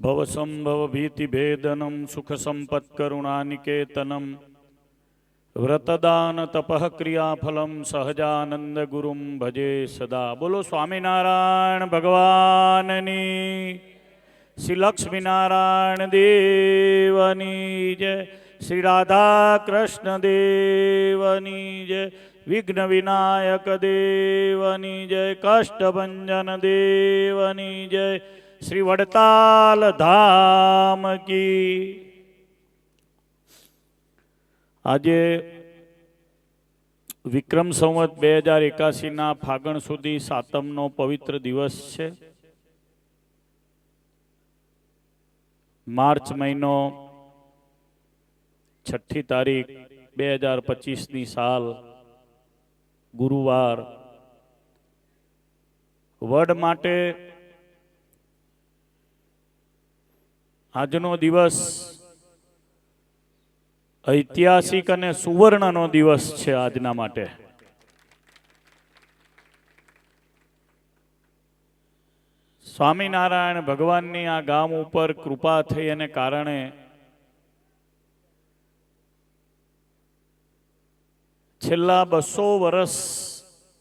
ભવસંભવભીતિભેદനം સુખસંપત્કરુણાનિકેતનમ વ્રતદાન તપઃ ક્રિયાફલમ સહજાનંદગુરુમ ભજે સદા બોલો સ્વામિનારાયણ ભગવાનની શ્રી લક્ષ્મીનારાયણ દેવની જય શ્રી રાધા કૃષ્ણ દેવની જય વિઘ્ન વિનાયક દેવની જય કષ્ટભંજન દેવની જય શ્રી વડતાલ ધામ કી. આજે વિક્રમ સંવત બે હજાર એકાસીના ફાગણ સુધી સાતમનો પવિત્ર દિવસ છે. માર્ચ મહિનો છઠ્ઠી તારીખ બે હજાર પચીસની સાલ, ગુરુવાર. વડ માટે આજનો દિવસ ઐતિહાસિક અને સુવર્ણનો દિવસ છે આજના માટે. સ્વામિનારાયણ ભગવાનની આ ગામ ઉપર કૃપા થઈ અને કારણે છેલ્લા બસો વર્ષ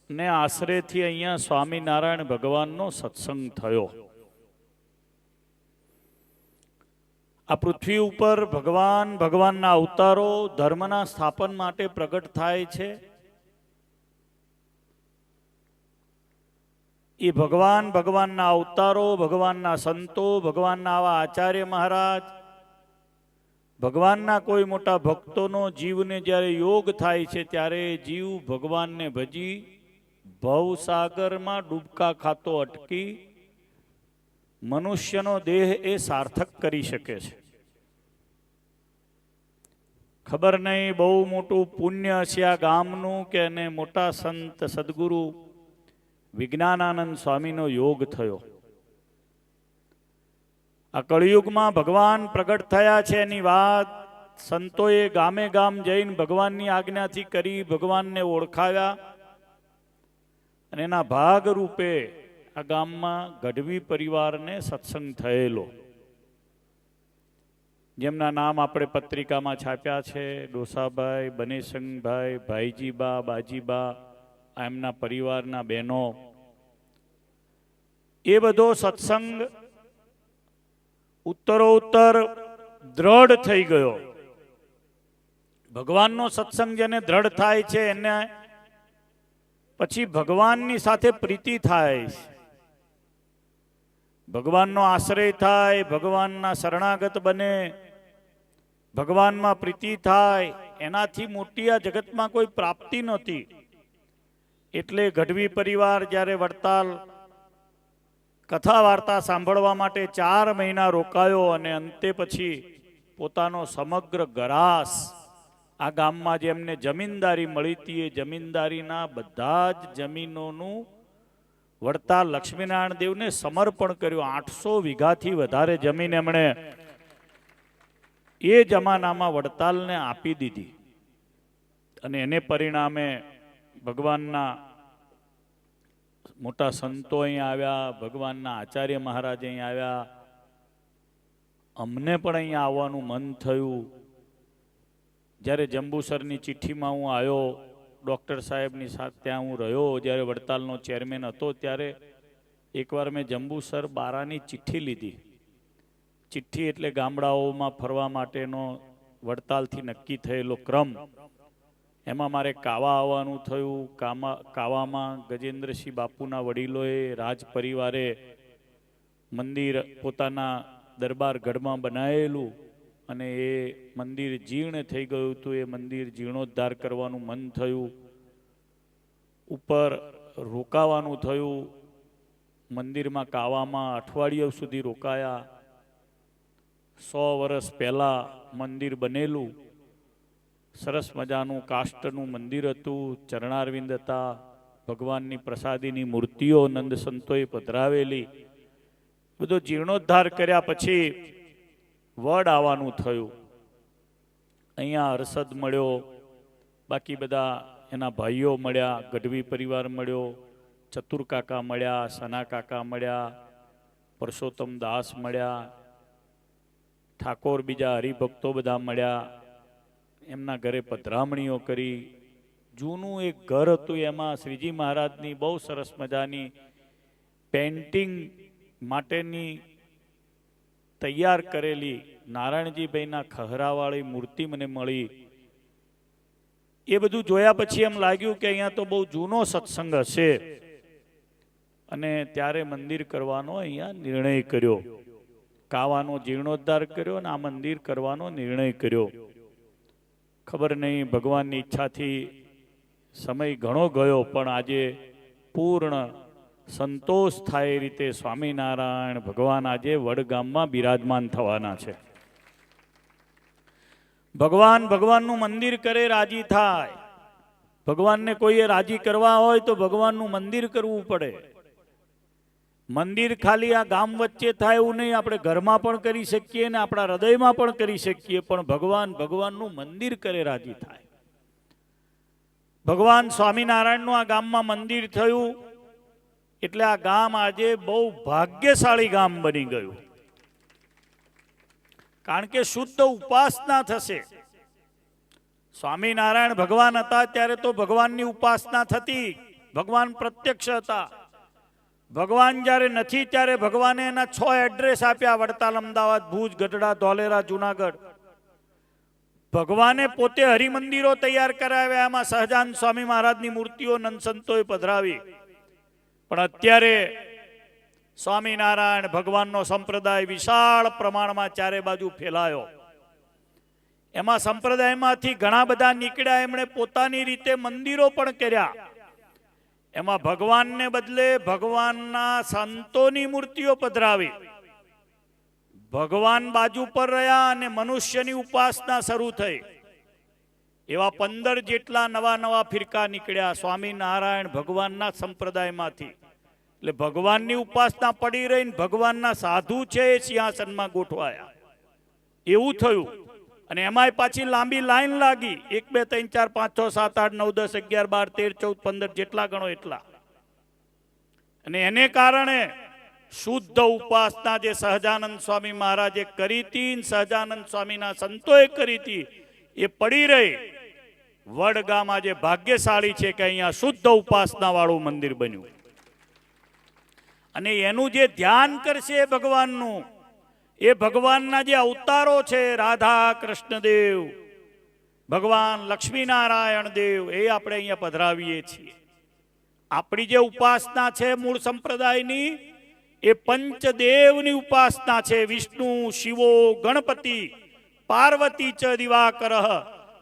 ને આશરેથી અહીંયા સ્વામિનારાયણ ભગવાનનો સત્સંગ થયો. આ પૃથ્વી ઉપર ભગવાન ભગવાનના અવતારો ધર્મના સ્થાપન માટે પ્રગટ થાય છે. એ ભગવાન ભગવાનના અવતારો, ભગવાનના સંતો, ભગવાનના આવા આચાર્ય મહારાજ, ભગવાનના કોઈ મોટા ભક્તોનો જીવને જ્યારે યોગ થાય છે ત્યારે જીવ ભગવાનને ભજી, ભવસાગરમાં ડૂબકા ખાતો અટકી, મનુષ્યનો દેહ એ સાર્થક કરી શકે છે. ખબર નહીં, બહુ મોટું પુણ્ય છે આ ગામનું કે એને મોટા સંત સદગુરુ વિજ્ઞાનાનંદ સ્વામીનો યોગ થયો. આ કળિયુગમાં ભગવાન પ્રગટ થયા છે એની વાત. સંતોએ ગામે ગામ જઈને ભગવાનની આજ્ઞાથી કરી ભગવાનને ઓળખાવ્યા. અને એના ભાગ રૂપે આ ગામમાં ગઢવી પરિવારને સત્સંગ થયેલો. જેમના નામ આપણે પત્રિકામાં છાપ્યા છે, ડોસાભાઈ બનેસંગભાઈ ભાઈજીબા, બાજીબા, એમના પરિવારના બહેનો. એ બધો સત્સંગ ઉત્તરોત્તર દ્રઢ થઈ ગયો. ભગવાનનો સત્સંગ જેને દ્રઢ થાય છે, એને પછી ભગવાનની સાથે પ્રીતિ થાય છે. ભગવાનનો આશ્રય થાય, ભગવાનના શરણાગત બને. ભગવાનમાં પ્રીતિ થાય, એનાથી મોટી આ જગતમાં કોઈ પ્રાપ્તિ નહોતી. એટલે ગઢવી પરિવાર જ્યારે વડતાલ કથા વાર્તા સાંભળવા માટે ચાર મહિના રોકાયો અને અંતે પછી પોતાનો સમગ્ર ગરાસ આ ગામમાં જે એમને જમીનદારી મળી હતી, એ જમીનદારીના બધા જ જમીનોનું વડતાલ લક્ષ્મીનારાયણ દેવને સમર્પણ કર્યું. આઠસો વીઘાથી વધારે જમીન એમણે એ જમાનામાં વડતાલને આપી દીધી. અને એને પરિણામે ભગવાનના મોટા સંતો અહીં આવ્યા, ભગવાનના આચાર્ય મહારાજ અહીં આવ્યા. અમને પણ અહીંયા આવવાનું મન થયું. જ્યારે જંબુસરની ચિઠ્ઠીમાં હું આવ્યો, ડૉક્ટર સાહેબની સાથે ત્યાં હું રહ્યો, જ્યારે વડતાલનો ચેરમેન હતો ત્યારે એકવાર મેં જંબુસર બારાની ચિઠ્ઠી લીધી. ચિઠ્ઠી એટલે ગામડાઓમાં ફરવા માટેનો વડતાલથી નક્કી થયેલો ક્રમ. એમાં મારે કાવા આવવાનું થયું. કામા, કાવામાં ગજેન્દ્રસિંહ બાપુના વડીલોએ રાજ પરિવારે મંદિર પોતાના દરબાર ગઢમાં બનાવેલું અને એ મંદિર જીર્ણ થઈ ગયું હતું. એ મંદિર જીર્ણોદ્ધાર કરવાનું મન થયું. ઉપર રોકાવાનું થયું. મંદિરમાં કાવામાં અઠવાડિયા સુધી રોકાયા. સો વર્ષ પહેલાં મંદિર બનેલું. સરસ મજાનું કાષ્ટનું મંદિર હતું, ચરણારવિંદ હતા, ભગવાનની પ્રસાદીની મૂર્તિઓ નંદ સંતોએ પધરાવેલી. બધો જીર્ણોદ્ધાર કર્યા પછી વડ આવવાનું થયું. અહીંયા હર્ષદ મળ્યો, બાકી બધા એના ભાઈઓ મળ્યા, ગઢવી પરિવાર મળ્યો, ચતુર કાકા મળ્યા, સના કાકા મળ્યા પરસોત્તમ દાસ મળ્યા ઠાકોર બીજા હરિભક્તો બધા મળ્યા. એમના ઘરે પધરામણીઓ કરી. જૂનું એક ઘર હતું એમાં શ્રીજી મહારાજની બહુ સરસ મજાની પેન્ટિંગ માટેની તૈયાર કરેલી નારાયણજીભાઈના ખહરાવાળી મૂર્તિ મને મળી. એ બધું જોયા પછી એમ લાગ્યું કે અહીંયા તો બહુ જૂનો સત્સંગ હશે. અને ત્યારે મંદિર કરવાનો અહીંયા નિર્ણય કર્યો. કાવાનો જીર્ણોદ્ધાર કર્યો અને આ મંદિર કરવાનો નિર્ણય કર્યો. ખબર નહીં, ભગવાનની ઈચ્છાથી સમય ઘણો ગયો, પણ આજે પૂર્ણ સંતોષ થાય એ રીતે સ્વામિનારાયણ ભગવાન આજે વડગામમાં બિરાજમાન થવાના છે. ભગવાન ભગવાનનું મંદિર કરે રાજી થાય. ભગવાનને કોઈએ રાજી કરવા હોય તો ભગવાનનું મંદિર કરવું પડે. મંદિર ખાલી આ ગામ વચ્ચે થાય એવું નહીં. આપણે ઘરમાં પણ કરી શકીએ ને આપણા હૃદયમાં પણ કરી શકીએ. પણ ભગવાન ભગવાનનું મંદિર કરે રાજી થાય. ભગવાન સ્વામિનારાયણનું આ ગામમાં મંદિર થયું. એટલે આ ગામ આજે બહુ ભાગ્યશાળી ગામ બની ગયું. કારણ કે શુદ્ધ ઉપાસના થશે. સ્વામિનારાયણ ભગવાન હતા ત્યારે તો ભગવાનની ઉપાસના થતી. ભગવાન પ્રત્યક્ષ હતા. ભગવાન જ્યારે નથી, ત્યારે ભગવાને એના છ એડ્રેસ આપ્યા. વડતાલ, અમદાવાદ, ભુજ, ગઢડા, ધોલેરા, જુનાગઢ. ભગવાને પોતે હરિમંદિરો તૈયાર કરાવ્યા. એમાં સહજાન સ્વામી મહારાજની મૂર્તિઓ નંદસંતોએ પધરાવી. પણ અત્યારે સ્વામિનારાયણ ભગવાનનો સંપ્રદાય વિશાળ પ્રમાણમાં ચારે બાજુ ફેલાયો. એમાં સંપ્રદાયમાંથી ઘણા બધા નીકળ્યા. એમણે પોતાની રીતે મંદિરો પણ કર્યા. એમાં ભગવાનને બદલે ભગવાનના સંતોની મૂર્તિઓ પધરાવી. ભગવાન બાજુ પર રહ્યા અને મનુષ્યની ઉપાસના શરૂ થઈ. એવા પંદર જેટલા નવા નવા ફિરકા નીકળ્યા સ્વામિનારાયણ ભગવાનના સંપ્રદાયમાંથી. એટલે ભગવાનની ઉપાસના પડી રહી ને ભગવાનના સાધુ છે એ સિંહાસનમાં ગોઠવાયા. એવું થયું. અને એમાંય પાછી લાંબી લાઈન લાગી. એક, બે, ત્રણ, ચાર, પાંચ, છ, સાત, આઠ, નવ, દસ, અગિયાર, બાર, તેર, ચૌદ, પંદર, જેટલા ગણો એટલા. અને એને કારણે શુદ્ધ ઉપાસના જે સહજાનંદ સ્વામી મહારાજે કરી હતી સહજાનંદ સ્વામીના સંતોએ કરી હતી, એ પડી રહી. વડગામાં જે ભાગ્યશાળી છે કે અહીંયા શુદ્ધ ઉપાસના વાળું મંદિર બન્યું. અને એનું જે ધ્યાન કરશે ભગવાનનું એ ભગવાનના જે અવતારો છે, રાધા, કૃષ્ણદેવ, ભગવાન લક્ષ્મીનારાયણ દેવ, એ આપણે અહીંયા પધરાવીએ છીએ. આપણી જે ઉપાસના છે મૂળ સંપ્રદાયની, એ પંચદેવની ઉપાસના છે. વિષ્ણુ, શિવો, ગણપતિ, પાર્વતી ચ દિવાકર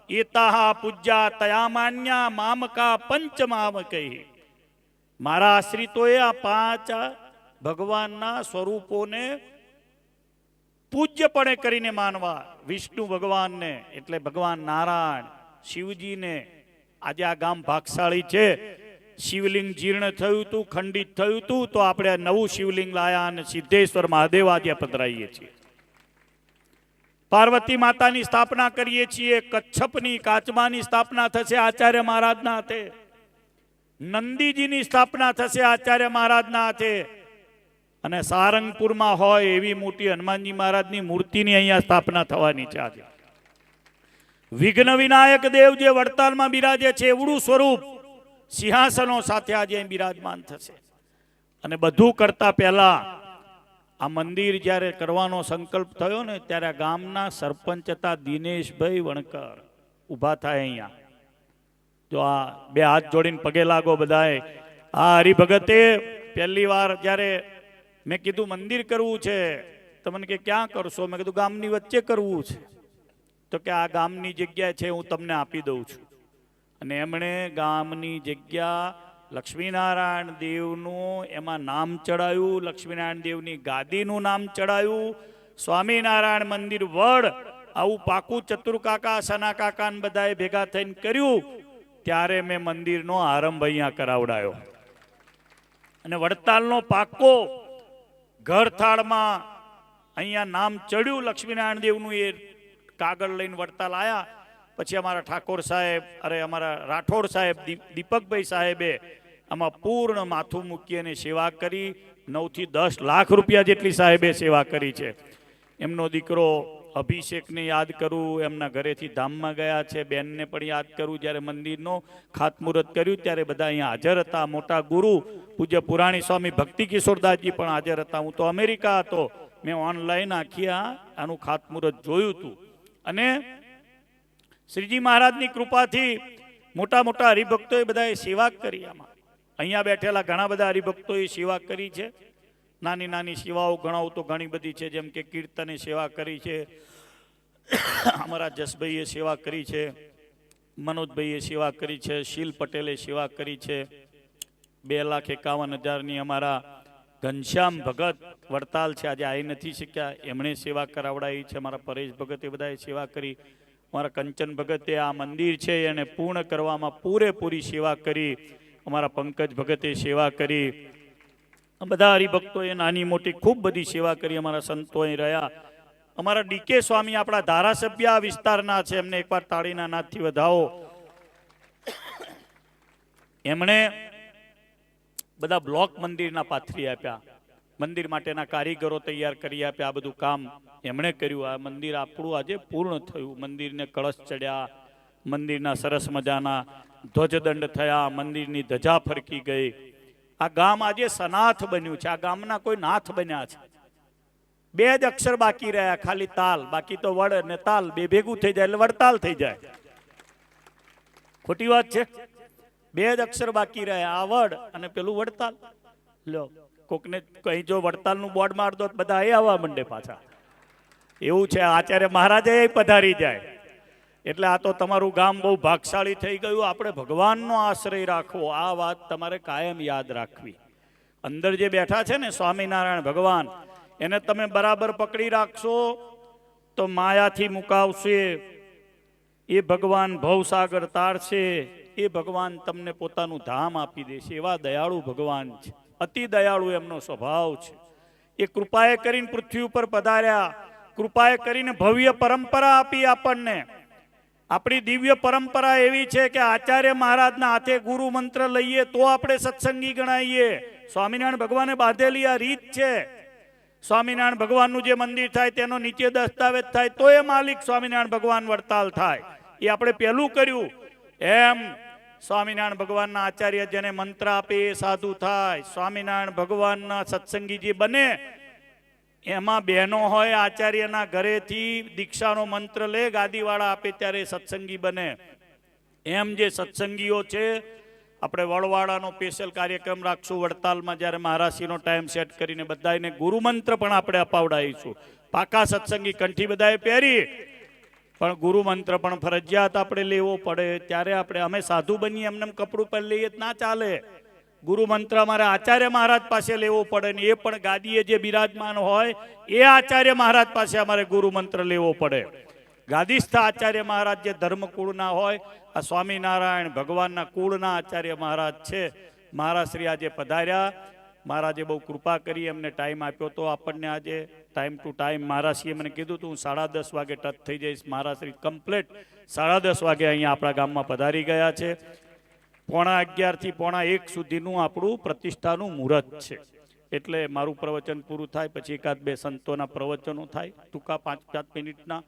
એતાહા પૂજ્યા, તયા, માન્યા, મામકા, પંચમામકૈ. મારા આશ્રિતોએ આ પાંચ ભગવાનના સ્વરૂપોને પૂજ્યપણે કરીને માનવા વિષ્ણુ ભગવાનને, એટલે ભગવાન નારાયણ, શિવજીને. આજે આ ગામ ભાગશાળી છે. શિવલિંગ જીર્ણ થયું હતું ખંડિત થયું હતું તો આપણે નવું શિવલિંગ લાયા અને સિદ્ધેશ્વર મહાદેવ આજે પધરાઈએ છીએ. પાર્વતી માતાની સ્થાપના કરીએ છીએ, કચ્છપની કાચમાની સ્થાપના થશે આચાર્ય મહારાજના હાથે. નંદીજીની સ્થાપના થશે આચાર્ય મહારાજના હાથે. અને સારંગપુરમાં હોય એવી મોટી હનુમાનજી મહારાજની મૂર્તિની અહીંયા સ્થાપના થવાની છે આજે. વિઘ્ન વિનાયક દેવ જે વડતાલમાં બિરાજે છે, એવડું સ્વરૂપ સિંહાસનો સાથે આજે બિરાજમાન થશે. અને બધું કરતા પહેલા આ મંદિર જ્યારે કરવાનો સંકલ્પ થયો ને, ત્યારે ગામના સરપંચ હતા દિનેશભાઈ વણકર ઊભા થાય અહીંયા. જો આ બે હાથ જોડીને પગે લાગો બધાએ. આ હરિભગતે પહેલી વાર જ્યારે મેં કીધું મંદિર કરવું છે. તો મને કે ક્યાં કરશો? મેં કીધું ગામની વચ્ચે કરવું છે. તો કે આ ગામની જગ્યા છે, હું તમને આપી દઉં છું. અને એમણે ગામની જગ્યા લક્ષ્મીનારાયણ દેવનું એમાં નામ ચડાયું, લક્ષ્મીનારાયણ દેવની ગાદીનું નામ ચડાયું. સ્વામિનારાયણ મંદિર વડ આવું પાકું ચતુર કાકા સના કાકા બધાએ ભેગા થઈને કર્યું. ત્યારે મેં મંદિરનો આરંભ અહીંયા કરાવડાયો. અને વડતાલનો પાકો ઘર થાળમાં અહીંયા નામ ચડ્યું લક્ષ્મીનારાયણ દેવનું એ કાગળ લઈને વડતાલ આવ્યા પછી અમારા ઠાકોર સાહેબ, અરે અમારા રાઠોડ સાહેબ દીપકભાઈ સાહેબે આમાં પૂર્ણ માથું મૂકી અને સેવા કરી. નવથી દસ લાખ રૂપિયા જેટલી સાહેબે સેવા કરી છે. એમનો દીકરો અભિષેકને યાદ કરું, એમના ઘરેથી ધામમાં ગયા છે, બેનને પણ યાદ કરું, જ્યારે મંદિરનો ખાતમુહૂર્ત કર્યું, ત્યારે બધા અહીંયા હાજર હતા. મોટા ગુરુ, પૂજ્ય પુરાણી સ્વામી ભક્તિ કિશોરદાસજી પણ હાજર હતા. હું તો અમેરિકા હતો. મેં ઓનલાઈન આખી આ, આનું ખાતમુહૂર્ત જોયું હતું અને શ્રીજી મહારાજની કૃપાથી મોટા મોટા હરિભક્તોએ બધાએ સેવા કરી આમાં. અહીંયા બેઠેલા ઘણા બધા હરિભક્તોએ સેવા કરી છે. નાની નાની સેવાઓ ગણાવું તો ઘણી બધી છે, જેમ કે કીર્તને સેવા કરી છે. અમારા જસભાઈએ સેવા કરી છે. મનોજભાઈએ સેવા કરી છે. શીલ પટેલે સેવા કરી છે. બે લાખ એકાવન હજારની અમારા ઘનશ્યામ ભગત વડતાલ છે. આજે આવી નથી શક્યા. એમણે સેવા કરાવડાવી છે. અમારા પરેશ ભગતે બધાએ સેવા કરી. અમારા કંચન ભગતે આ મંદિર છે, એને પૂર્ણ કરવામાં પૂરેપૂરી સેવા કરી. અમારા પંકજ ભગતે સેવા કરી. બધા હરિભક્તોએ નાની મોટી ખૂબ બધી સેવા કરી, અમારા સંતો અહીં રહ્યા. અમારા ડીકે સ્વામી આપણા ધારાસભ્ય આ વિસ્તારના છે, એમને એકવાર તાળીના નાથથી વધાવો. એમણે બધા બ્લોક મંદિરના પાથરી આપ્યા. મંદિર માટેના કારીગરો તૈયાર કરી આપ્યા, આ બધું કામ એમણે કર્યું. આ મંદિર આપણું આજે પૂર્ણ થયું. મંદિરને કળશ ચડ્યા, મંદિરના સરસ મજાના ધ્વજદંડ થયા, મંદિરની ધજા ફરકી ગઈ. આ ગામ આજે સનાથ બન્યું છે. આ ગામના કોઈ નાથ બન્યા છે. બે જ અક્ષર બાકી રહ્યા. ખાલી તાલ. બાકી તો વડ અને તાલ. બે ભેગું થઈ જાય એટલે વડતાલ થઈ જાય. ખોટી વાત છે? બે જ અક્ષર બાકી રહ્યા. આ વડ અને પેલું વડતાલ. લો, કોકને કઈ જો વડતાલનું બોર્ડ માર દો બધા એ આવવા મંડે પાછા. એવું છે. આચાર્ય મહારાજે પધારી જાય. એટલે આ તો તમારું ગામ બહુ ભાગશાળી થઈ ગયું. આપણે ભગવાનનો આશ્રય રાખવો. આ વાત તમારે કાયમ યાદ રાખવી. અંદર જે બેઠા છે ને સ્વામિનારાયણ ભગવાન, એને તમે બરાબર પકડી રાખશો તો માયાથી મુકાવશે. એ ભગવાન ભવસાગર તારશે. એ ભગવાન તમને પોતાનું ધામ આપી દેશે. એવા દયાળુ ભગવાન છે. અતિ દયાળુ એમનો સ્વભાવ છે. એ કૃપાએ કરીને પૃથ્વી ઉપર પધાર્યા. કૃપાએ કરીને ભવ્ય પરંપરા આપી આપણને. આપણી દિવ્ય પરંપરા એવી છે કે આચાર્ય મહારાજના હાથે ગુરુ મંત્ર લઈએ તો આપણે સત્સંગી ગણાઈએ. સ્વામિનારાયણ ભગવાને બાંધેલી આ રીત છે. સ્વામિનારાયણ ભગવાનનું જે મંદિર થાય તેનો નીચે દસ્તાવેજ થાય તો એ માલિક સ્વામિનારાયણ ભગવાન વડતાલ થાય. એ આપણે પહેલું કર્યું. એમ સ્વામિનારાયણ ભગવાનના આચાર્ય જેને મંત્ર આપે એ સાધુ થાય. સ્વામિનારાયણ ભગવાનના સત્સંગી જે બને એમાં બહેનો હોય, આચાર્યના ઘરેથી દીક્ષાનો મંત્ર લે, ગાદીવાળા આપે ત્યારે સત્સંગી બને. એમ જે સત્સંગીઓ છે, આપણે વડવાડાનો સ્પેશિયલ કાર્યક્રમ રાખશું, વડતાલમાં જ્યારે મહારાષ્ટ્રીનો ટાઈમ સેટ કરીને બધાને ગુરુમંત્ર પણ આપણે અપાવડાવીશું. પાકા સત્સંગી કંઠી બધાએ પહેરી, પણ ગુરુ મંત્ર પણ ફરજિયાત આપણે લેવો પડે. ત્યારે આપણે, અમે સાધુ બનીએ, એમને એમ કપડું પહેરી લઈએ ના ચાલે. ગુરુ મંત્ર અમારે આચાર્ય મહારાજ પાસે લેવો પડે ને એ પણ ગાદીએ જે બિરાજમાન હોય, એ આચાર્ય મહારાજ પાસે અમારે ગુરુ મંત્ર લેવો પડે. ગાદીસ્થ આચાર્ય મહારાજ જે ધર્મકુળના હોય, આ સ્વામિનારાયણ ભગવાનના કુળના આચાર્ય મહારાજ છે મહારાજ શ્રી આજે પધાર્યા. મહારાજે બહુ કૃપા કરી, એમને ટાઈમ આપ્યો તો આપણને આજે ટાઈમ ટુ ટાઈમ મહારાજશ્રીએ મને કીધું તું સાડા દસ વાગે ટચ થઈ જઈશ. મહારાજશ્રી કમ્પ્લેટ સાડા દસ વાગે અહીંયા આપણા ગામમાં પધારી ગયા છે. પોણા અગિયારથી પોણા એક સુધીનું આપણું પ્રતિષ્ઠાનું મુહૂર્ત છે. એટલે મારું પ્રવચન પૂરું થાય, પછી એકાદ બે સંતોના પ્રવચનો થાય, ટૂંકા પાંચ સાત મિનિટના,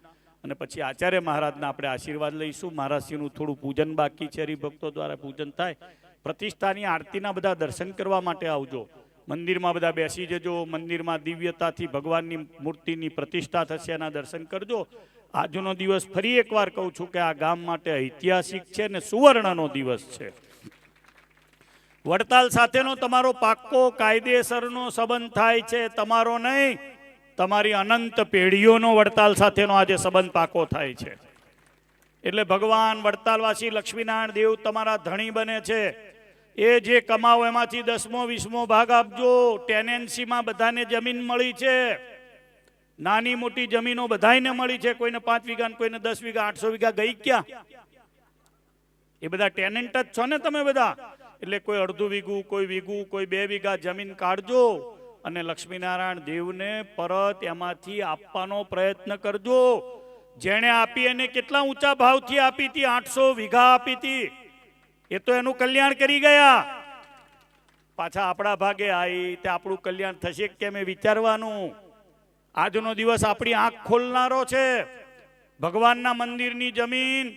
અને પછી આચાર્ય મહારાજના આપણે આશીર્વાદ લઈશું. મહારાજશ્રીનું થોડું પૂજન બાકી છે, હરિભક્તો દ્વારા પૂજન થાય. પ્રતિષ્ઠાની આરતીના બધા દર્શન કરવા માટે આવજો. મંદિરમાં બધા બેસી જજો, મંદિરમાં દિવ્યતાથી ભગવાનની મૂર્તિની પ્રતિષ્ઠા થશે, એના દર્શન કરજો. આજનો દિવસ ફરી એકવાર કહું છું કે આ ગામ માટે ઐતિહાસિક છે ને સુવર્ણનો દિવસ છે. વડતાલ સાથેનો તમારો પાક્કો કાયદેસરનો સંબંધ થાય છે, તમારો નહીં, તમારી અનંત પેઢીઓનો વડતાલ સાથેનો આજે સંબંધ પાકો થાય છે. એટલે ભગવાન વડતાલવાસી લક્ષ્મીનારાયણ દેવ તમારા ધણી બને છે. એ જે કમાવો, એમાંથી દસમો, વીસમો ભાગ આપજો. ટેનેન્સીમાં બધાને જમીન મળી છે. નાની મોટી જમીનો બધાને મળી છે. કોઈને પાંચ વીઘા કોઈને દસ વીઘા, આઠસો વીઘા ગઈ ક્યાં? એ બધા ટેનન્ટ જ છો ને તમે બધા? એટલે કોઈ અડધું વીઘું, કોઈ વીઘું, કોઈ બે વીઘા જમીન કાઢજો અને લક્ષ્મીનારાયણ દેવને પરત એમાંથી આપવાનો પ્રયત્ન કરજો. જેણે આપી એને કેટલા ઊંચા ભાવથી આપી હતી? આઠસો વીઘા આપી એ તો એનું કલ્યાણ કરી ગયા. પાછા આપણા ભાગે આવી તે આપણું કલ્યાણ થશે કેમ એ વિચારવાનું. આજનો દિવસ આપણી આંખ ખોલનારો છે. ભગવાનના મંદિરની જમીન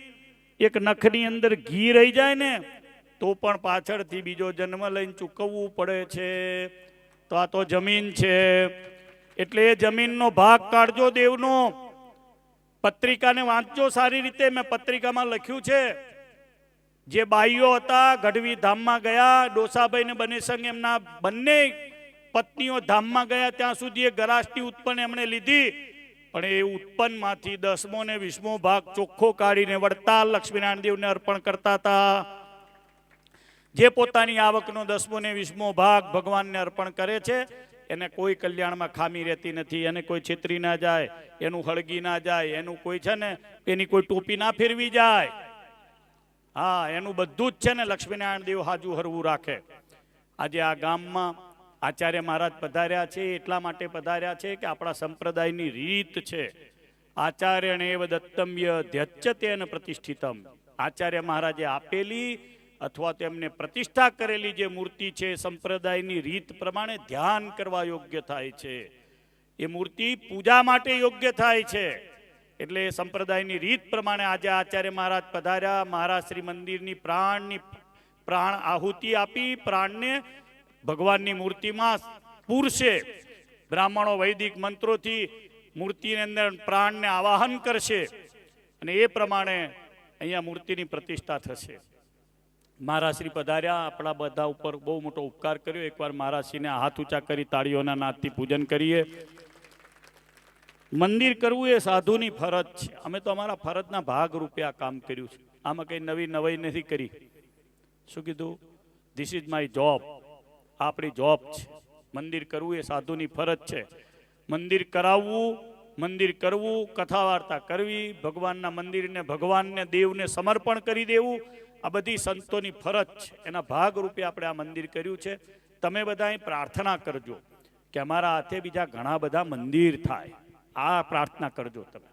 એક નખની અંદર ઘી રહી જાય ને તો પણ પાછળથી બીજો જન્મ લઈને ચૂકવવું પડે છે. તો આ તો જમીન છે. એટલે એ જમીનનો ભાગ કાઢજો દેવનો. પત્રિકાને વાંચજો સારી રીતે. મેં પત્રિકામાં લખ્યું છે. જે બાઈઓ હતા, ગઢવી ધામમાં ગયા, ડોસાભાઈ ને બનેસંગ એમના બંને પત્નીઓ ધામમાં ગયા. ત્યાં સુધી એ ગરાસની ઉત્પન્ન એમણે લીધી. પણ એ ઉત્પન્નમાંથી દસમો ને વીસમો ભાગ ચોખ્ખો કાઢીને વડતાલ લક્ષ્મીનારાયણ દેવને અર્પણ કરતા હતા. જે પોતાની આવકનો દસમો ને વીસમો ભાગ ભગવાનને અર્પણ કરે છે, એને કોઈ કલ્યાણમાં ખામી રહેતી નથી, એને કોઈ છેતરી ના જાય, એનું હળગી ના જાય, એનું કોઈ છે ને, એની કોઈ ટોપી ના ફેરવી જાય. હા, એનું બધું જ છે ને લક્ષ્મીનારાયણ દેવ હાજુ હરવું રાખે. આજે આ ગામમાં આચાર્ય મહારાજ પધાર્યા છે, એટલા માટે પધાર્યા છે કે આપણા સંપ્રદાયની રીત છે. આચાર્યણેવ દત્તમ્ય ધ્યચ્યતેન પ્રતિષ્ઠિતમ. આચાર્ય મહારાજે આપેલી અથવા તેમને પ્રતિષ્ઠા કરેલી જે મૂર્તિ છે, સંપ્રદાયની રીત પ્રમાણે ધ્યાન કરવા યોગ્ય થાય છે. એ મૂર્તિ પૂજા માટે યોગ્ય થાય છે. એટલે સંપ્રદાયની રીત પ્રમાણે આજે આચાર્ય મહારાજ પધાર્યા મહારાજ શ્રી મંદિરની પ્રાણની પ્રાણ આહુતિ આપી, પ્રાણને ભગવાનની મૂર્તિમાં પૂરશે. બ્રાહ્મણો વૈદિક મંત્રોથી મૂર્તિની અંદર પ્રાણને આવાહન કરશે. અને એ પ્રમાણે અહીંયા મૂર્તિની પ્રતિષ્ઠા થશે. મહારાજશ્રી પધાર્યા, આપણા બધા ઉપર બહુ મોટો ઉપકાર કર્યો. એકવાર મહારાશ્રીને હાથ ઊંચા કરી તાળીઓના નાદથી પૂજન કરીએ. મંદિર કરવું એ સાધુની ફરજ છે. અમે તો અમારા ફરજના ભાગ રૂપે આ કામ કર્યું છે. આમાં કંઈ નવી નવાઈ નથી કરી. શું કીધું? ધીસ ઇઝ માય જોબ આપણી જોબ છે. મંદિર કરવું એ સાધુની ફરજ છે. મંદિર કરાવવું, મંદિર કરવું કથા વાર્તા કરવી, ભગવાનના મંદિરને, ભગવાનને, દેવને સમર્પણ કરી દેવું આ બધી સંતોની ફરજ છે. એના ભાગરૂપે આપણે આ મંદિર કર્યું છે. તમે બધા પ્રાર્થના કરજો કે અમારા હાથે બીજા ઘણા બધા મંદિર થાય. આ પ્રાર્થના કરજો તમે.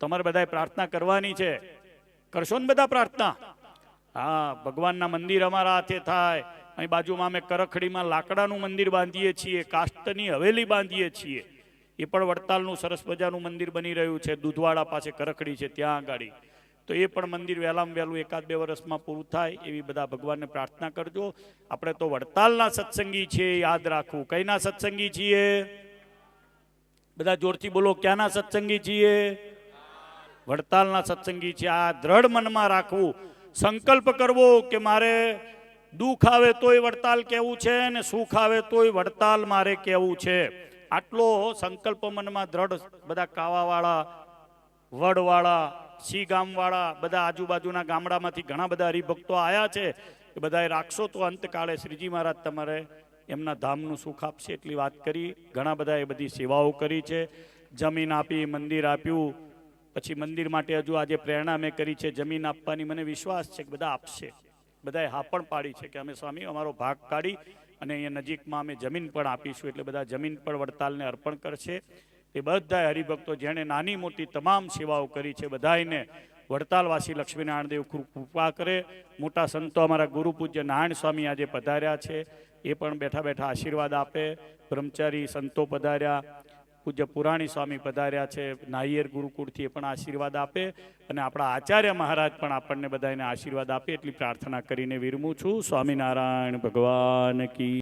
તમારે બધાએ પ્રાર્થના કરવાની છે. કરશો ને બધા પ્રાર્થના? હા, ભગવાનના મંદિર અમારા હાથે થાય. અહીં બાજુમાં અમે કરખડીમાં લાકડાનું મંદિર બાંધીએ છીએ, કાષ્ટની હવેલી બાંધીએ છીએ. એ પણ વડતાલનું સરસ મજાનું મંદિર બની રહ્યું છે. દૂધવાડા પાસે કરખડી છે. ત્યાં આગળ તો એ પણ મંદિર વહેલામાં વહેલું એકાદ બે વર્ષમાં પૂરું થાય એવી બધા ભગવાનને પ્રાર્થના કરજો. આપણે તો વડતાલના સત્સંગી છીએ, યાદ રાખવું. કઈના સત્સંગી છીએ? બધા જોરથી બોલો, ક્યાંના સત્સંગી છીએ? વડતાલના સત્સંગી છે આ દ્રઢ મનમાં રાખવું. સંકલ્પ કરવો કે મારે દુઃખ આવે તોય વડતાલ કેવું છે ને સુખ આવે તોય વડતાલ મારે કેવું છે. આટલો સંકલ્પ મનમાં દ્રઢ બધા કાવાવાળા, વડવાળા સી ગામવાળા બધા આજુબાજુના ગામડામાંથી ઘણા બધા હરિભક્તો આવ્યા છે એ બધાએ રાખશો તો અંતકાળે શ્રીજી મહારાજ તમારે એમના ધામનું સુખ આપશે એટલી વાત કરી. ઘણા બધા એ બધી સેવાઓ કરી છે. જમીન આપી, મંદિર આપ્યું. પછી મંદિર માટે હજુ આજે પ્રેરણા મેં કરી છે. જમીન આપવાની મને વિશ્વાસ છે કે બધા આપશે. બધાએ હા પણ પાડી છે કે અમે સ્વામી અમારો ભાગ કાઢી અને અહીંયા નજીકમાં અમે જમીન પણ આપીશું. એટલે બધા જમીન પણ વડતાલને અર્પણ કરશે. એ બધા હરિભક્તો જેણે નાની મોટી તમામ સેવાઓ કરી છે બધાને વડતાલવાસી લક્ષ્મીનારાયણ દેવ કૃપા કરે. મોટા સંતો અમારા ગુરુ પૂજ્ય નારાયણ સ્વામી આજે પધાર્યા છે. એ પણ બેઠા બેઠા આશીર્વાદ આપે. બ્રહ્મચારી સંતો પધાર્યા. પૂજ્ય પુરાણી સ્વામી પધાર્યા છે. નાહિયર ગુરુકુળથી એ પણ આશીર્વાદ આપે અને આપણા આચાર્ય મહારાજ પણ આપણને બધાને આશીર્વાદ આપે. એટલી પ્રાર્થના કરીને વિરમું છું. સ્વામિનારાયણ ભગવાન કી